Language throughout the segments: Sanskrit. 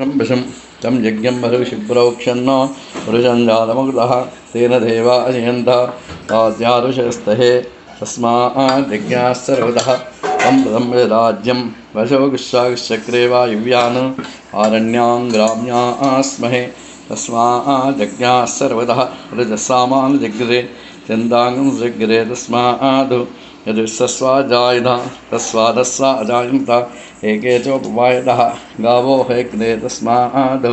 तं यज्ञं बर्हिषिप्रोक्षन्न पुरुषञ्जालमुग्धः तेन देवा अजयन्त ताद्यारुषस्तहे तस्माद्यज्ञाः सर्वतः तं प्रथम राज्यं वशो गुस्सागश्चक्रे वायुव्यान् आरण्यां ग्राम्यास्महे तस्माद्यज्ञाः सर्वतः रजसामान् जग्रे चन्दाङ्गं जग्रे तस्माद् यदुःसस्वाजायुध तस्वादस्वा अजायन्त एके चोपवायतः गावो हैग्रे तस्माद्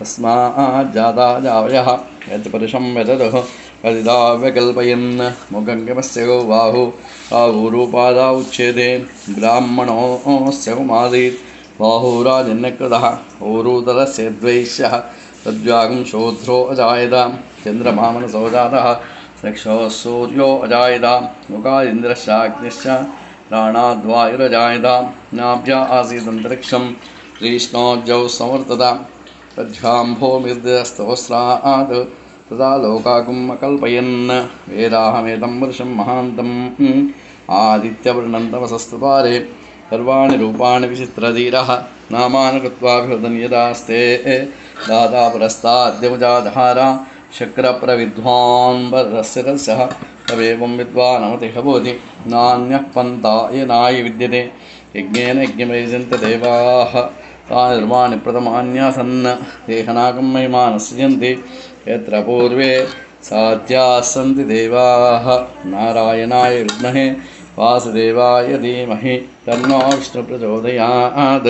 तस्माज्जाता जावयः यत्परुषं यददुः कदिदा व्यकल्पयन् मुखङ्गमस्य बाहु बाहूरूपादा उच्यते ब्राह्मणोऽस्य कुमासीत् बाहुराजन्यकृतः, ऊरूतरस्य द्वैष्यः तद्व्यागं शूद्रो अजायत, चन्द्रमामनसो चक्षुः सूर्यो अजायत मुखादिन्द्रश्चाग्निश्च प्राणाद्वायुरजायत नाभ्या आसीदन्तरिक्षं कृष्णोज्जौ समवर्तत तद्भ्याम्भोमिर्दस्तवस्रात् तदा लोकाकुम् अकल्पयन् वेदाहमेतं वर्षं महान्तम् आदित्यवर्णन्तमसस्तुपारे सर्वाणि रूपाणि विचित्रधीरः नामानि कृत्वाभिवदन् यदास्ते दाता पुरस्ताद्यमुजाधारा शक्रप्रविद्वान् वरस्य रसः तवेवं विद्वानमतिः भवति नान्यः पन्था येनाय विद्यते। यज्ञेन यज्ञमयजन्त देवाः। तानि धर्माणि प्रथमान्यासन्। देहनाकं महिमानः सृजन्ति यत्र पूर्वे साध्याः सन्ति देवाः। नारायणाय विद्महे वासुदेवाय धीमहि। तन्नो विष्णुप्रचोदयात्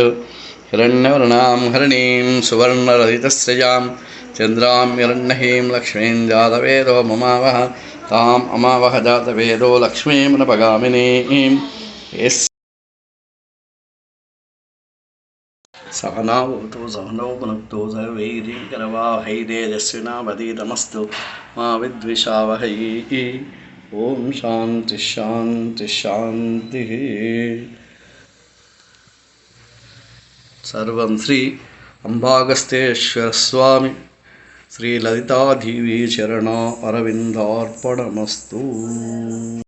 हिरण्यवर्णां हरिणीं सुवर्णरहितस्रजां चन्द्रां हिरण्यहीं लक्ष्मीं जातवेदो ममावः, ताम् अमावह जातवेदो लक्ष्मीं नपगामिनीं सहनावतु सहनौ पुनक्तु सर्वैरीकरवाहैरेजस्विनावधीतमस्तु मा विद्विषावहै। ॐ शान्तिः शान्तिः शान्तिः। सर्वं श्री अम्बागस्तेश्वरस्वामि శ్రీలలితాదేవి చరణ అరవిందార్పణమస్తు